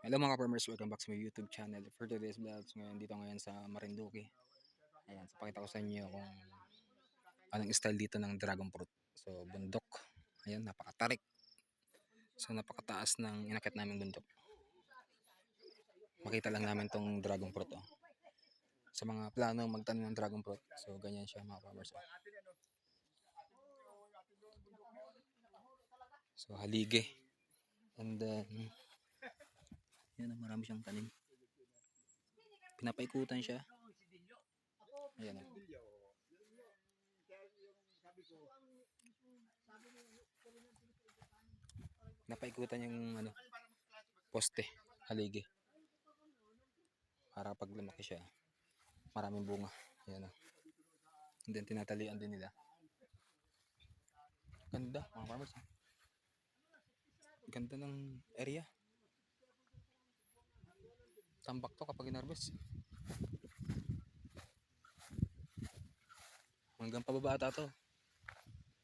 Hello mga farmers, welcome back sa my YouTube channel. For today's vlogs, ngayon dito ngayon sa Marinduque. Ayan, so pakita ko sa inyo kung anong style dito ng dragon fruit. So bundok, ayan, napakatarik. So napakataas ng inakit namin bundok. Makita lang namin tong dragon fruit. Oh. Sa mga plano magtanim ng dragon fruit. So ganyan siya mga farmers. Oh. So halige. And then, yan, oh, marami siyang tanim. Pinapaikutan siya. Ayan. oh. Pinapaikutan yung ano, poste, haligi. Para pag lumaki siya, maraming bunga. Ayan oh. And then tinatalian din nila. Ganda, mga farmers. oh. Ganda ng area. Tambak to kapag inarbes. Hanggang pababa ata to.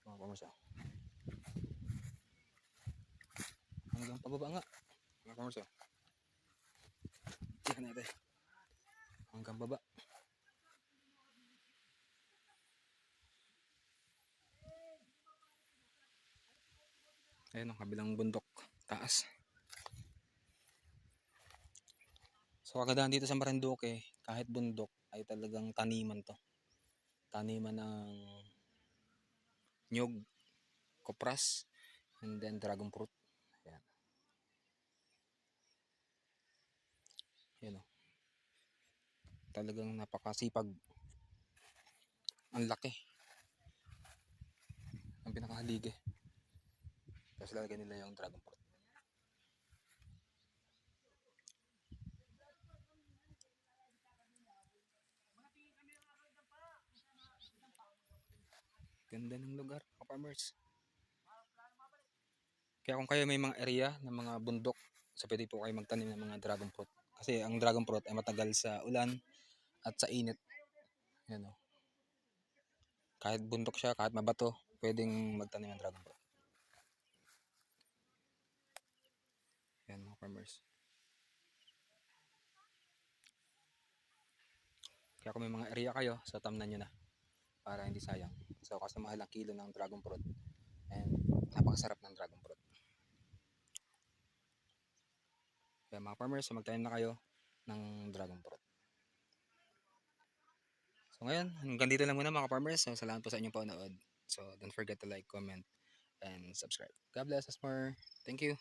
Mga farmers ah. Hanggang pababa nga. Mga farmers ah. Tingnan natin. Hanggang baba. Ayun ang kabilang bundok. Taas. So kagandahan dito sa Marinduque, kahit bundok ay talagang taniman to. Taniman ng nyug, kopras, and then dragon fruit. Ayan. Ayan o. Talagang napakasipag. Ang laki. Ang pinakahalige. Tapos lalagyan nila yung dragon fruit. Ganda ng lugar, mga farmers. Kaya kung kayo may mga area ng mga bundok, so pwede po kayo magtanim ng mga dragon fruit. Kasi ang dragon fruit ay matagal sa ulan at sa init. Yan o. Kahit bundok siya, kahit mabato, pwedeng magtanim ng dragon fruit. Yan mga farmers. Kaya kung may mga area kayo, so tamnan nyo na para hindi sayang. So kasi mahal ang kilo ng dragon fruit and napakasarap ng dragon fruit. Kaya mga farmers, magtanim na kayo ng dragon fruit. So ngayon, hanggang dito lang muna mga farmers. So salamat po sa inyong panood. So don't forget to like, comment, and subscribe. God bless us more. Thank you.